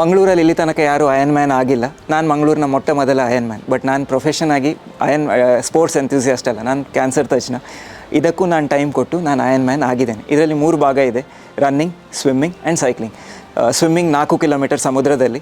ಮಂಗಳೂರಲ್ಲಿ ಇಲ್ಲಿ ತನಕ ಯಾರು ಅಯನ್ ಮ್ಯಾನ್ ಆಗಿಲ್ಲ. ನಾನು ಮಂಗಳೂರಿನ ಮೊಟ್ಟ ಮೊದಲ ಅಯನ್ ಮ್ಯಾನ್ ಬಟ್ ನಾನು ಪ್ರೊಫೆಷನ್ ಆಗಿ ಅಯನ್ ಸ್ಪೋರ್ಟ್ಸ್ ಎಂಥ್ಯೂಸಿಯಸ್ಟ್ ಅಲ್ಲ. ನಾನು ಕ್ಯಾನ್ಸರ್ ತಜ್ಞ. ಇದಕ್ಕೂ ನಾನು ಟೈಮ್ ಕೊಟ್ಟು ನಾನು ಅಯನ್ ಮ್ಯಾನ್ ಆಗಿದ್ದೇನೆ. ಇದರಲ್ಲಿ ಮೂರು ಭಾಗ ಇದೆ. Running swimming and cycling swimming ನಾಲ್ಕು ಕಿಲೋಮೀಟರ್ ಸಮುದ್ರದಲ್ಲಿ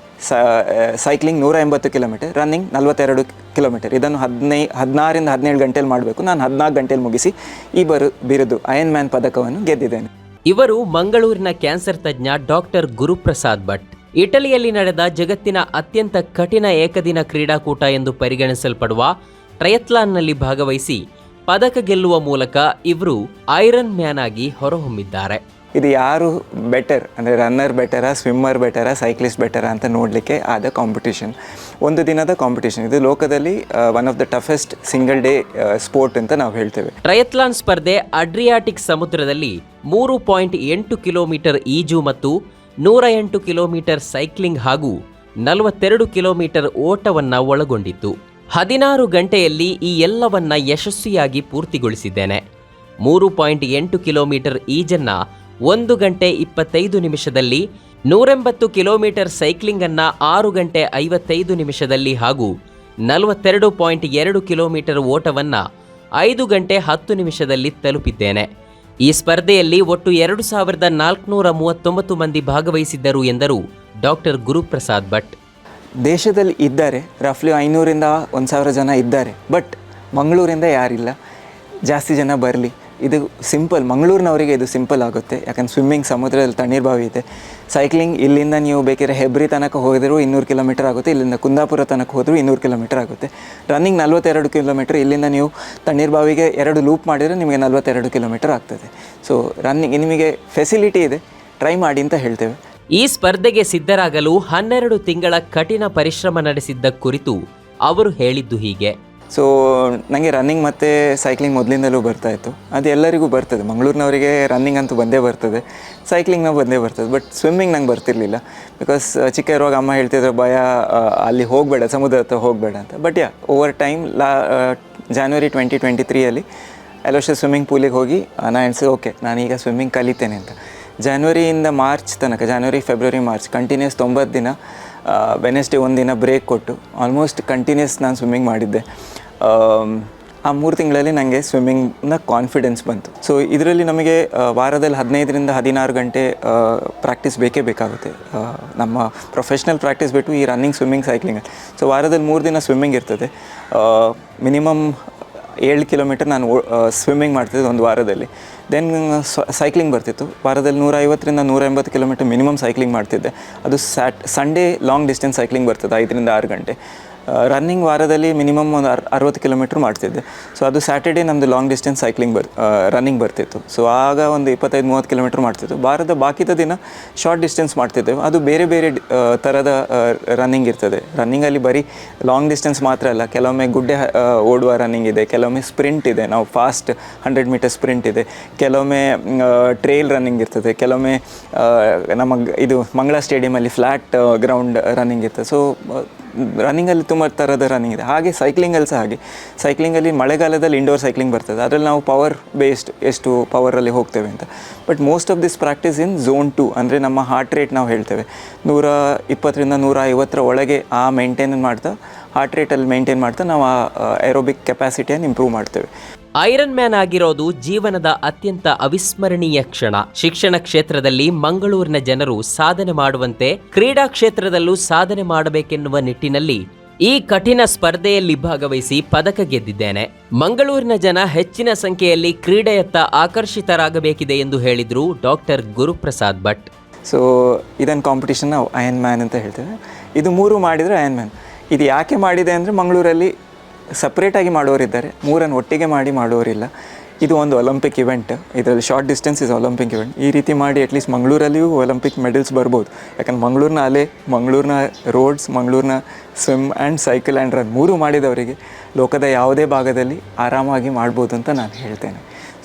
ಸೈಕ್ಲಿಂಗ್ ನೂರ ಎಂಬತ್ತು ಕಿಲೋಮೀಟರ್ ರನ್ನಿಂಗ್ ನಲವತ್ತೆರಡು ಕಿಲೋಮೀಟರ್ ಇದನ್ನು ಹದಿನೈ ಹದಿನಾರಿಂದ ಹದಿನೇಳು ಗಂಟೆಯಲ್ಲಿ ಮಾಡಬೇಕು. ನಾನು ಹದಿನಾಲ್ಕು ಗಂಟೆಯಲ್ಲಿ ಮುಗಿಸಿ ಈ ಬರು ಬಿರುದು ಅಯನ್ ಮ್ಯಾನ್ ಪದಕವನ್ನು ಗೆದ್ದಿದ್ದೇನೆ. ಇವರು ಮಂಗಳೂರಿನ ಕ್ಯಾನ್ಸರ್ ತಜ್ಞ ಡಾಕ್ಟರ್ ಗುರುಪ್ರಸಾದ್ ಭಟ್. ಇಟಲಿಯಲ್ಲಿ ನಡೆದ ಜಗತ್ತಿನ ಅತ್ಯಂತ ಕಠಿಣ ಏಕದಿನ ಕ್ರೀಡಾಕೂಟ ಎಂದು ಪರಿಗಣಿಸಲ್ಪಡುವ ಟ್ರಯತ್ಲಾನ್ನಲ್ಲಿ ಭಾಗವಹಿಸಿ ಪದಕ ಗೆಲ್ಲುವ ಮೂಲಕ ಇವರು ಐರನ್ ಮ್ಯಾನ್ ಆಗಿ ಹೊರಹೊಮ್ಮಿದ್ದಾರೆ. ಇದು ಯಾರು ಬೆಟರ್ ಅಂದರೆ ರನ್ನರ್ ಬೆಟರಾ ಸ್ವಿಮ್ಮರ್ ಬೆಟರಾ ಸೈಕ್ಲಿಸ್ಟ್ ಬೆಟರಾ ಅಂತ ನೋಡಲಿಕ್ಕೆ ಆದ ಕಾಂಪಿಟಿಷನ್. ಒಂದು ದಿನದ ಕಾಂಪಿಟಿಷನ್. ಇದು ಲೋಕದಲ್ಲಿ one of the toughest single day sport ಅಂತ ನಾವು ಹೇಳ್ತೇವೆ. ಟ್ರಯತ್ಲಾನ್ ಸ್ಪರ್ಧೆ ಅಡ್ರಿಯಾಟಿಕ್ ಸಮುದ್ರದಲ್ಲಿ ಮೂರು ಪಾಯಿಂಟ್ ಎಂಟು ಕಿಲೋಮೀಟರ್ ಈಜು ಮತ್ತು ನೂರ ಎಂಟು ಕಿಲೋಮೀಟರ್ ಸೈಕ್ಲಿಂಗ್ ಹಾಗೂ ನಲವತ್ತೆರಡು ಕಿಲೋಮೀಟರ್ ಓಟವನ್ನು ಒಳಗೊಂಡಿತ್ತು. ಹದಿನಾರು ಗಂಟೆಯಲ್ಲಿ ಈ ಎಲ್ಲವನ್ನ ಯಶಸ್ವಿಯಾಗಿ ಪೂರ್ತಿಗೊಳಿಸಿದ್ದೇನೆ. ಮೂರು ಪಾಯಿಂಟ್ ಎಂಟು ಕಿಲೋಮೀಟರ್ ಈಜನ್ನ ಒಂದು ಗಂಟೆ ಇಪ್ಪತ್ತೈದು ನಿಮಿಷದಲ್ಲಿ, ನೂರೆಂಬತ್ತು ಕಿಲೋಮೀಟರ್ ಸೈಕ್ಲಿಂಗ್ ಅನ್ನ ಆರು ಗಂಟೆ ಐವತ್ತೈದು ನಿಮಿಷದಲ್ಲಿ ಹಾಗೂ ನಲವತ್ತೆರಡು ಪಾಯಿಂಟ್ ಎರಡು ಕಿಲೋಮೀಟರ್ ಓಟವನ್ನ ಐದು ಗಂಟೆ ಹತ್ತು ನಿಮಿಷದಲ್ಲಿ ತಲುಪಿದ್ದೇನೆ. ಈ ಸ್ಪರ್ಧೆಯಲ್ಲಿ ಒಟ್ಟು ಎರಡು ಸಾವಿರದ ನಾಲ್ಕುನೂರ ಮೂವತ್ತೊಂಬತ್ತು ಮಂದಿ ಭಾಗವಹಿಸಿದ್ದರು ಎಂದರು ಡಾಕ್ಟರ್ ಗುರುಪ್ರಸಾದ್ ಭಟ್. ದೇಶದಲ್ಲಿ ಇದ್ದಾರೆ ರಫ್ಲಿ ಐನೂರಿಂದ ಒಂದು ಸಾವಿರ ಜನ ಇದ್ದಾರೆ ಬಟ್ ಮಂಗಳೂರಿಂದ ಯಾರಿಲ್ಲ. ಜಾಸ್ತಿ ಜನ ಬರಲಿ. ಇದು ಸಿಂಪಲ್, ಮಂಗಳೂರಿನವರಿಗೆ ಇದು ಸಿಂಪಲ್ ಆಗುತ್ತೆ. ಯಾಕಂದ್ರೆ ಸ್ವಿಮ್ಮಿಂಗ್ ಸಮುದ್ರದಲ್ಲಿ ತಣ್ಣೀರು ಬಾವಿ ಇದೆ. ಸೈಕ್ಲಿಂಗ್ ಇಲ್ಲಿಂದ ನೀವು ಬೇಕಿದ್ರೆ ಹೆಬ್ರಿ ತನಕ ಹೋದರೂ ಇನ್ನೂರು ಕಿಲೋಮೀಟರ್ ಆಗುತ್ತೆ, ಇಲ್ಲಿಂದ ಕುಂದಾಪುರ ತನಕ ಹೋದರೂ ಇನ್ನೂರು ಕಿಲೋಮೀಟರ್ ಆಗುತ್ತೆ. ರನ್ನಿಂಗ್ ನಲ್ವತ್ತೆರಡು ಕಿಲೋಮೀಟರ್ ಇಲ್ಲಿಂದ ನೀವು ತಣ್ಣೀರು ಬಾವಿಗೆ ಎರಡು ಲೂಪ್ ಮಾಡಿದರೆ ನಿಮಗೆ ನಲ್ವತ್ತೆರಡು ಕಿಲೋಮೀಟರ್ ಆಗ್ತದೆ. ಸೊ ರನ್ನಿಂಗ್ ನಿಮಗೆ ಫೆಸಿಲಿಟಿ ಇದೆ. ಟ್ರೈ ಮಾಡಿ ಅಂತ ಹೇಳ್ತೇವೆ. ಈ ಸ್ಪರ್ಧೆಗೆ ಸಿದ್ಧರಾಗಲು ಹನ್ನೆರಡು ತಿಂಗಳ ಕಠಿಣ ಪರಿಶ್ರಮ ನಡೆಸಿದ್ದ ಕುರಿತು ಅವರು ಹೇಳಿದ್ದು ಹೀಗೆ. ಸೊ ನನಗೆ ರನ್ನಿಂಗ್ ಮತ್ತು ಸೈಕ್ಲಿಂಗ್ ಮೊದಲಿಂದಲೂ ಬರ್ತಾ ಇತ್ತು. ಅದು ಎಲ್ಲರಿಗೂ ಬರ್ತದೆ. ಮಂಗಳೂರಿನವರಿಗೆ ರನ್ನಿಂಗ್ ಅಂತೂ ಬಂದೇ ಬರ್ತದೆ. ಸೈಕ್ಲಿಂಗ್ನ ಬಂದೇ ಬರ್ತದೆ. ಬಟ್ ಸ್ವಿಮ್ಮಿಂಗ್ ನಂಗೆ ಬರ್ತಿರ್ಲಿಲ್ಲ. ಬಿಕಾಸ್ ಚಿಕ್ಕ ಇರುವಾಗ ಅಮ್ಮ ಹೇಳ್ತಿದ್ರು, ಭಯ ಅಲ್ಲಿ ಹೋಗಬೇಡ, ಸಮುದ್ರ ಹತ್ರ ಹೋಗಬೇಡ ಅಂತ. ಬಟ್ ಯಾ ಓವರ್ ಟೈಮ್ ಲಾ ಜಾನ್ವರಿ ಟ್ವೆಂಟಿ ಟ್ವೆಂಟಿ ತ್ರೀಯಲ್ಲಿ ಅಲೋಶ ಸ್ವಿಮ್ಮಿಂಗ್ ಪೂಲಿಗೆ ಹೋಗಿ ನಾನು ಎಣಿಸಿ ಓಕೆ ನಾನೀಗ ಸ್ವಿಮ್ಮಿಂಗ್ ಕಲಿತೇನೆ ಅಂತ. ಜಾನ್ವರಿಯಿಂದ ಮಾರ್ಚ್ ತನಕ ಜಾನ್ವರಿ ಫೆಬ್ರವರಿ ಮಾರ್ಚ್ ಕಂಟಿನ್ಯೂಸ್ ತೊಂಬತ್ತು ದಿನ ವೆನೆಸ್ಡೇ ಒಂದಿನ ಬ್ರೇಕ್ ಕೊಟ್ಟು ಆಲ್ಮೋಸ್ಟ್ ಕಂಟಿನ್ಯೂಸ್ ನಾನು ಸ್ವಿಮ್ಮಿಂಗ್ ಮಾಡಿದ್ದೆ. ಆ ಮೂರು ತಿಂಗಳಲ್ಲಿ ನನಗೆ ಸ್ವಿಮ್ಮಿಂಗ್ನ ಕಾನ್ಫಿಡೆನ್ಸ್ ಬಂತು. ಸೊ ಇದರಲ್ಲಿ ನಮಗೆ ವಾರದಲ್ಲಿ ಹದಿನೈದರಿಂದ ಹದಿನಾರು ಗಂಟೆ ಪ್ರಾಕ್ಟೀಸ್ ಬೇಕೇ ಬೇಕಾಗುತ್ತೆ. ನಮ್ಮ ಪ್ರೊಫೆಷ್ನಲ್ ಪ್ರಾಕ್ಟೀಸ್ ಬಿಟ್ಟು ಈ ರನ್ನಿಂಗ್ ಸ್ವಿಮ್ಮಿಂಗ್ ಸೈಕ್ಲಿಂಗ್ ಸೊ ವಾರದಲ್ಲಿ ಮೂರು ದಿನ ಸ್ವಿಮ್ಮಿಂಗ್ ಇರ್ತದೆ. ಮಿನಿಮಮ್ ಏಳು ಕಿಲೋಮೀಟರ್ ನಾನು ಸ್ವಿಮ್ಮಿಂಗ್ ಮಾಡ್ತಿದ್ದೆ ಒಂದು ವಾರದಲ್ಲಿ. ದೆನ್ ಸೈಕ್ಲಿಂಗ್ ಬರ್ತಿತ್ತು. ವಾರದಲ್ಲಿ ನೂರ ಐವತ್ತರಿಂದ ನೂರ ಎಂಬತ್ತು ಕಿಲೋಮೀಟರ್ ಮಿನಿಮಮ್ ಸೈಕ್ಲಿಂಗ್ ಮಾಡ್ತಿದ್ದೆ. ಅದು Sat Sunday long distance cycling ಬರ್ತದೆ, ಐದರಿಂದ ಆರು ಗಂಟೆ. ರನ್ನಿಂಗ್ ವಾರದಲ್ಲಿ ಮಿನಿಮಮ್ ಒಂದು ಅರ್ ಅರವತ್ತು ಕಿಲೋಮೀಟ್ರ್ ಮಾಡ್ತಿದ್ದೆ. ಸೊ ಅದು ಸ್ಯಾಟರ್ಡೇ ನಮ್ಮದು ಲಾಂಗ್ ಡಿಸ್ಟೆನ್ಸ್ ಸೈಕ್ಲಿಂಗ್ ಬರ್ ರನ್ನಿಂಗ್ ಬರ್ತಿತ್ತು. ಸೊ ಆಗ ಒಂದು ಇಪ್ಪತ್ತೈದು, ಮೂವತ್ತು ಕಿಲೋಮೀಟ್ರ್ ಮಾಡ್ತಿತ್ತು. ವಾರದ ಬಾಕಿದ ದಿನ ಶಾರ್ಟ್ ಡಿಸ್ಟೆನ್ಸ್ ಮಾಡ್ತಿದ್ದೆವು. ಅದು ಬೇರೆ ಬೇರೆ ಥರದ ರನ್ನಿಂಗ್ ಇರ್ತದೆ. ರನ್ನಿಂಗಲ್ಲಿ ಬರೀ ಲಾಂಗ್ ಡಿಸ್ಟೆನ್ಸ್ ಮಾತ್ರ ಅಲ್ಲ, ಕೆಲವೊಮ್ಮೆ ಗುಡ್ಡೆ ಓಡುವ ರನ್ನಿಂಗ್ ಇದೆ, ಕೆಲವೊಮ್ಮೆ ಸ್ಪ್ರಿಂಟ್ ಇದೆ. ನಾವು ಫಾಸ್ಟ್ ಹಂಡ್ರೆಡ್ ಮೀಟರ್ ಸ್ಪ್ರಿಂಟ್ ಇದೆ. ಕೆಲವೊಮ್ಮೆ ಟ್ರೇಲ್ ರನ್ನಿಂಗ್ ಇರ್ತದೆ. ಕೆಲವೊಮ್ಮೆ ನಮ್ಮ ಇದು ಮಂಗಳ ಸ್ಟೇಡಿಯಮಲ್ಲಿ ಫ್ಲ್ಯಾಟ್ ಗ್ರೌಂಡ್ ರನ್ನಿಂಗ್ ಇರ್ತದೆ. ಸೊ ರನ್ನಿಂಗಲ್ಲಿ ತುಂಬ ಥರದ ರನ್ನಿಂಗ್ ಇದೆ. ಹಾಗೆ ಸೈಕ್ಲಿಂಗಲ್ಲಿ ಸಹ ಹಾಗೆ. ಸೈಕ್ಲಿಂಗಲ್ಲಿ ಮಳೆಗಾಲದಲ್ಲಿ ಇಂಡೋರ್ ಸೈಕ್ಲಿಂಗ್ ಬರ್ತದೆ. ಅದರಲ್ಲಿ ನಾವು ಪವರ್ ಬೇಸ್ಡ್ ಎಷ್ಟು ಪವರಲ್ಲಿ ಹೋಗ್ತೇವೆ ಅಂತ. But most of this practice in zone two ಅಂದರೆ ನಮ್ಮ ಹಾರ್ಟ್ ರೇಟ್ ನಾವು ಹೇಳ್ತೇವೆ. ನೂರ ಇಪ್ಪತ್ತರಿಂದ ನೂರ ಐವತ್ತರ ಒಳಗೆ ಆ ಮೇಂಟೈನ್ ಮಾಡ್ತಾ ಹಾರ್ಟ್ ರೇಟಲ್ಲಿ ಮೇಂಟೈನ್ ಮಾಡ್ತಾ ನಾವು ಆ ಏರೋಬಿಕ್ ಕೆಪಾಸಿಟಿಯನ್ನು ಇಂಪ್ರೂವ್ ಮಾಡ್ತೇವೆ. ಐರನ್ ಮ್ಯಾನ್ ಆಗಿರೋದು ಜೀವನದ ಅತ್ಯಂತ ಅವಿಸ್ಮರಣೀಯ ಕ್ಷಣ. ಶಿಕ್ಷಣ ಕ್ಷೇತ್ರದಲ್ಲಿ ಮಂಗಳೂರಿನ ಜನರು ಸಾಧನೆ ಮಾಡುವಂತೆ ಕ್ರೀಡಾ ಕ್ಷೇತ್ರದಲ್ಲೂ ಸಾಧನೆ ಮಾಡಬೇಕೆನ್ನುವ ನಿಟ್ಟಿನಲ್ಲಿ ಈ ಕಠಿಣ ಸ್ಪರ್ಧೆಯಲ್ಲಿ ಭಾಗವಹಿಸಿ ಪದಕ ಗೆದ್ದಿದ್ದೇನೆ. ಮಂಗಳೂರಿನ ಜನ ಹೆಚ್ಚಿನ ಸಂಖ್ಯೆಯಲ್ಲಿ ಕ್ರೀಡೆಯತ್ತ ಆಕರ್ಷಿತರಾಗಬೇಕಿದೆ ಎಂದು ಹೇಳಿದರು ಡಾಕ್ಟರ್ ಗುರುಪ್ರಸಾದ್ ಭಟ್. ಸೊ ಇದನ್ನು ಕಾಂಪಿಟೇಷನ್ ನಾವು ಅಯನ್ ಮ್ಯಾನ್ ಅಂತ ಹೇಳ್ತೇವೆ. ಇದು ಮೂರು ಮಾಡಿದರೆ ಅಯನ್ ಮ್ಯಾನ್ ಇದು ಯಾಕೆ ಮಾಡಿದೆ ಅಂದರೆ ಮಂಗಳೂರಲ್ಲಿ ಸಪ್ರೇಟಾಗಿ ಮಾಡೋರಿದ್ದಾರೆ ಮೂರನ್ನು ಒಟ್ಟಿಗೆ ಮಾಡಿ ಮಾಡೋರಿಲ್ಲ ಇದು ಒಂದು ಒಲಿಂಪಿಕ್ ಇವೆಂಟ್ ಇದರಲ್ಲಿ short distance is Olympic event ಈ ರೀತಿ ಮಾಡಿ ಅಟ್ಲೀಸ್ಟ್ ಮಂಗಳೂರಲ್ಲಿಯೂ ಒಲಿಂಪಿಕ್ ಮೆಡಲ್ಸ್ ಬರ್ಬೋದು. ಯಾಕಂದ್ರೆ ಮಂಗಳೂರಿನ ಅಲೆ ಮಂಗಳೂರಿನ ರೋಡ್ಸ್ ಮಂಗಳೂರಿನ swim and cycle and run ಮೂರು ಮಾಡಿದವರಿಗೆ ಲೋಕದ ಯಾವುದೇ ಭಾಗದಲ್ಲಿ ಆರಾಮಾಗಿ ಮಾಡ್ಬೋದು ಅಂತ ನಾನು ಹೇಳ್ತೇನೆ.